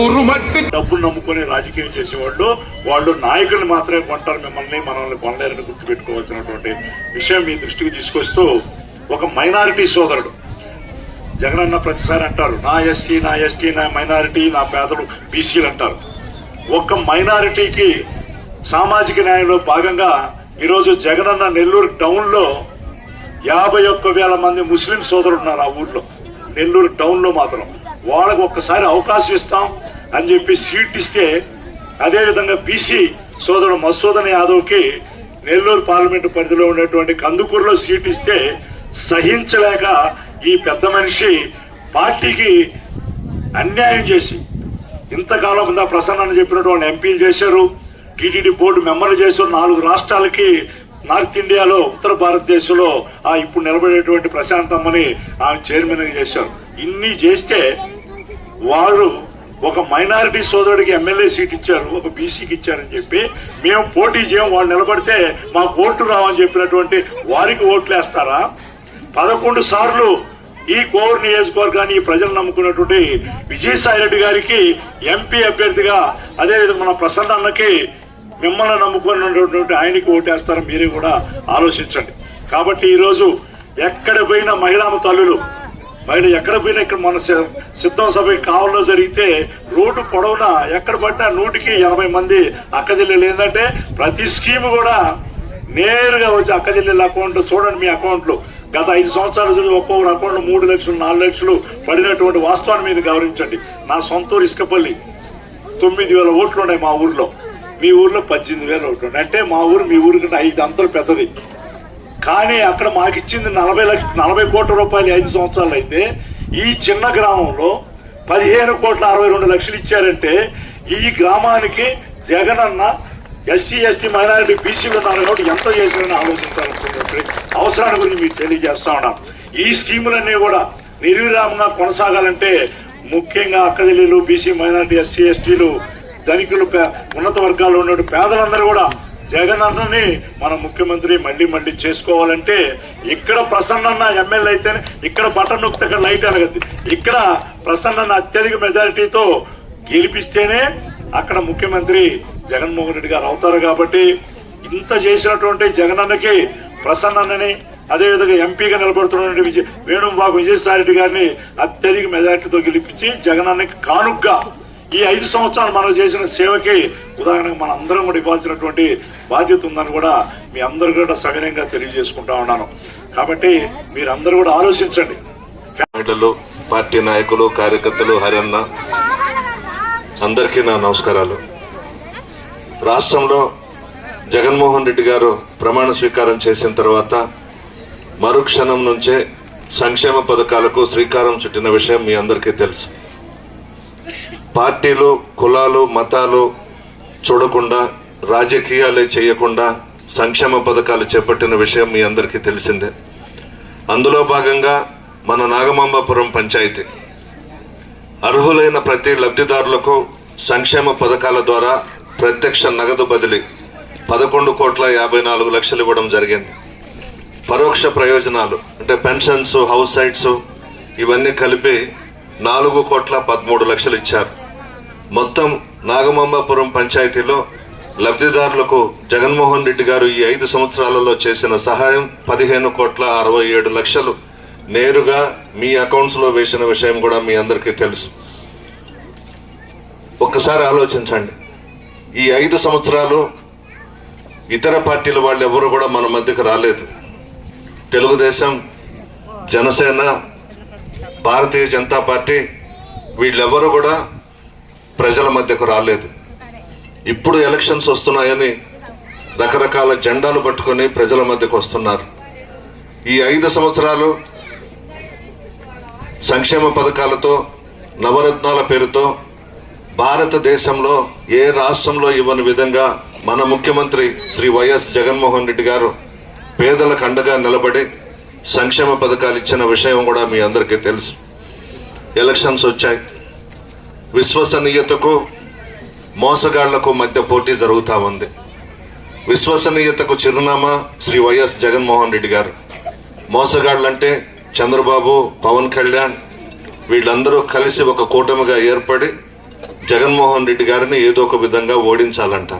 ఊరు మట్టి. డబ్బులు నమ్ముకొని రాజకీయం చేసేవాళ్ళు వాళ్ళు నాయకులు మాత్రమే కొంటారు మిమ్మల్ని మనల్ని కొనలేరని గుర్తుపెట్టుకోవాల్సినటువంటి విషయం మీ దృష్టికి తీసుకొస్తూ ఒక మైనారిటీ సోదరుడు. జగనన్న ప్రతిసారి అంటారు నా ఎస్సీ నా ఎస్టీ నా మైనారిటీ నా పేదలు బీసీలు అంటారు. ఒక్క మైనారిటీకి సామాజిక న్యాయంలో భాగంగా ఈరోజు జగనన్న నెల్లూరు టౌన్లో యాభై ఒక్క వేల మంది ముస్లిం సోదరులు ఉన్నారు ఆ ఊర్లో. నెల్లూరు టౌన్లో మాత్రం. వాళ్ళకు ఒక్కసారి అవకాశం ఇస్తాం అని చెప్పి సీట్ ఇస్తే అదేవిధంగా బీసీ సోదరుడు మసూదన్ యాదవ్కి నెల్లూరు పార్లమెంటు పరిధిలో ఉన్నటువంటి కందుకూరులో సీట్ ఇస్తే సహించలేక ఈ పెద్ద మనిషి పార్టీకి అన్యాయం చేసి ఇంతకాలం ఉందా ప్రసన్న అని చెప్పినటువంటి ఎంపీలు చేశారు టీటీడీ బోర్డు మెంబర్లు చేశారు నాలుగు రాష్ట్రాలకి నార్త్ ఇండియాలో ఉత్తర భారతదేశంలో ఆ ఇప్పుడు నిలబడేటువంటి ప్రశాంతమ్మని ఆమె చైర్మన్ చేశారు. ఇన్ని చేస్తే వారు ఒక మైనారిటీ సోదరుడికి ఎమ్మెల్యే సీట్ ఇచ్చారు ఒక బీసీకి ఇచ్చారని చెప్పి మేము పోటీ చేయం వాళ్ళు నిలబడితే మాకు ఓట్లు రావని చెప్పినటువంటి వారికి ఓట్లు వేస్తారా పదకొండు సార్లు ఈ కోవూరు నియోజకవర్గాన్ని ఈ ప్రజలు నమ్ముకున్నటువంటి విజయసాయి రెడ్డి గారికి ఎంపీ అభ్యర్థిగా అదేవిధంగా మన ప్రసన్న అన్నకి మిమ్మల్ని నమ్ముకున్నటువంటి ఆయనకి ఓటేస్తారో మీరే కూడా ఆలోచించండి. కాబట్టి ఈరోజు ఎక్కడ పోయిన మహిళా తల్లులు మహిళ ఎక్కడ పోయినా ఇక్కడ మన సి- సిద్ధం సభ కావల్లో జరిగితే రోడ్డు పొడవునా ఎక్కడ పడినా నూటికి ఎనభై మంది అక్కచెల్లెలు ఏంటంటే ప్రతి స్కీమ్ కూడా నేరుగా వచ్చి అక్కచెల్లెల అకౌంట్ చూడండి మీ అకౌంట్లు గత ఐదు సంవత్సరాలు ఒక్కొక్కరు అకౌంట్ మూడు లక్షలు నాలుగు లక్షలు పడినటువంటి వాస్తవాన్ని మీరు గమనించండి. నా సొంత ఊరు ఇసుకపల్లి. తొమ్మిది వేల ఓట్లు ఉన్నాయి మా ఊర్లో. మీ ఊర్లో పద్దెనిమిది వేలు ఒకటి అంటే మా ఊరు మీ ఊరికి ఐదు అంతలు పెద్దది. కానీ అక్కడ మాకు ఇచ్చింది నలభై లక్ష నలభై కోట్ల రూపాయలు ఐదు సంవత్సరాలు అయితే ఈ చిన్న గ్రామంలో పదిహేను కోట్ల అరవై రెండు లక్షలు ఇచ్చారంటే ఈ గ్రామానికి జగనన్న ఎస్సీ ఎస్టీ మైనారిటీ బీసీలు ఉన్నారు కాబట్టి ఎంత చేశారని ఆలోచించాలనుకున్నటువంటి అవసరాన్ని గురించి మీకు తెలియజేస్తా ఉన్నాం. ఈ స్కీములన్నీ కూడా నిర్విరామంగా కొనసాగాలంటే ముఖ్యంగా అక్కజల్లీలు బీసీ మైనారిటీ ఎస్సీ ఎస్టీలు ధనికులు ఉన్నత వర్గాల్లో ఉన్న పేదలందరూ కూడా జగన్ అన్నని మన ముఖ్యమంత్రి మళ్ళీ మళ్ళీ చేసుకోవాలంటే ఇక్కడ ప్రసన్న ఎమ్మెల్యే అయితేనే ఇక్కడ బటన్ నొక్కితే ఇక్కడ లైట్ అనగద్ది ఇక్కడ ప్రసన్న అత్యధిక మెజారిటీతో గెలిపిస్తేనే అక్కడ ముఖ్యమంత్రి జగన్మోహన్ రెడ్డి గారు అవుతారు కాబట్టి ఇంత చేసినటువంటి జగనన్నకి ప్రసన్నని అదేవిధంగా ఎంపీగా నిలబడుతున్నటువంటి విజయ వేణుబాబు విజయసాయి రెడ్డి గారిని అత్యధిక మెజారిటీతో గెలిపించి జగనన్నకి కానుగ్గా ఈ ఐదు సంవత్సరాలు మనం చేసిన సేవకి ఉదాహరణకు మన అందరం కూడా ఇవ్వాల్సినటువంటి బాధ్యత ఉందని కూడా మీ అందరు కూడా సవినయంగా తెలియజేసుకుంటా ఉన్నాను. కాబట్టి మీరందరూ కూడా ఆలోచించండి. పార్టీ నాయకులు కార్యకర్తలు హరన్న అందరికీ నా నమస్కారాలు. రాష్ట్రంలో జగన్మోహన్ రెడ్డి గారు ప్రమాణ స్వీకారం చేసిన తర్వాత మరుక్షణం నుంచే సంక్షేమ పథకాలకు శ్రీకారం చుట్టిన విషయం మీ అందరికీ తెలుసు. పార్టీలు కులాలు మతాలు చూడకుండా రాజకీయాలే చేయకుండా సంక్షేమ పథకాలు చేపట్టిన విషయం మీ అందరికీ తెలిసిందే. అందులో భాగంగా మన నాగమాంబాపురం పంచాయతీ. అర్హులైన ప్రతి లబ్ధిదారులకు సంక్షేమ పథకాల ద్వారా ప్రత్యక్ష నగదు బదిలీ పదకొండు కోట్ల యాభై నాలుగు లక్షలు ఇవ్వడం జరిగింది. పరోక్ష ప్రయోజనాలు అంటే పెన్షన్స్ హౌస్ సైట్స్ ఇవన్నీ కలిపి నాలుగు కోట్ల పదమూడు లక్షలు ఇచ్చారు. మొత్తం నాగమాంబాపురం పంచాయతీలో లబ్ధిదారులకు జగన్మోహన్ రెడ్డి గారు ఈ ఐదు సంవత్సరాలలో చేసిన సహాయం పదిహేను కోట్ల అరవై ఏడు లక్షలు. నేరుగా మీ అకౌంట్స్లో వేసిన విషయం కూడా మీ అందరికీ తెలుసు. ఒక్కసారి ఆలోచించండి. ఈ ఐదు సంవత్సరాలు ఇతర పార్టీల వాళ్ళు ఎవరు కూడా మన మధ్యకు రాలేదు. తెలుగుదేశం జనసేన భారతీయ జనతా పార్టీ వీళ్ళెవరు కూడా ప్రజల మధ్యకు రాలేదు. ఇప్పుడు ఎలక్షన్స్ వస్తున్నాయని రకరకాల జెండాలు పట్టుకొని ప్రజల మధ్యకు వస్తున్నారు. ఈ ఐదు సంవత్సరాలు సంక్షేమ పథకాలతో నవరత్నాల పేరుతో భారతదేశంలో ఏ రాష్ట్రంలో ఇవ్వని విధంగా మన ముఖ్యమంత్రి శ్రీ వైఎస్ జగన్మోహన్ రెడ్డి గారు పేదలకు అండగా నిలబడి సంక్షేమ పథకాలు ఇచ్చిన విషయం కూడా మీ అందరికీ తెలుసు. ఎలక్షన్స్ వచ్చాయి. విశ్వసనీయతకు మోసగాళ్ళకు మధ్య పోటీ జరుగుతూ ఉంది. విశ్వసనీయతకు చిరునామా శ్రీ వైఎస్ జగన్మోహన్ రెడ్డి గారు. మోసగాళ్ళంటే చంద్రబాబు పవన్ కళ్యాణ్ వీళ్ళందరూ కలిసి ఒక కూటమిగా ఏర్పడి జగన్మోహన్ రెడ్డి గారిని ఏదో ఒక విధంగా ఓడించాలంట.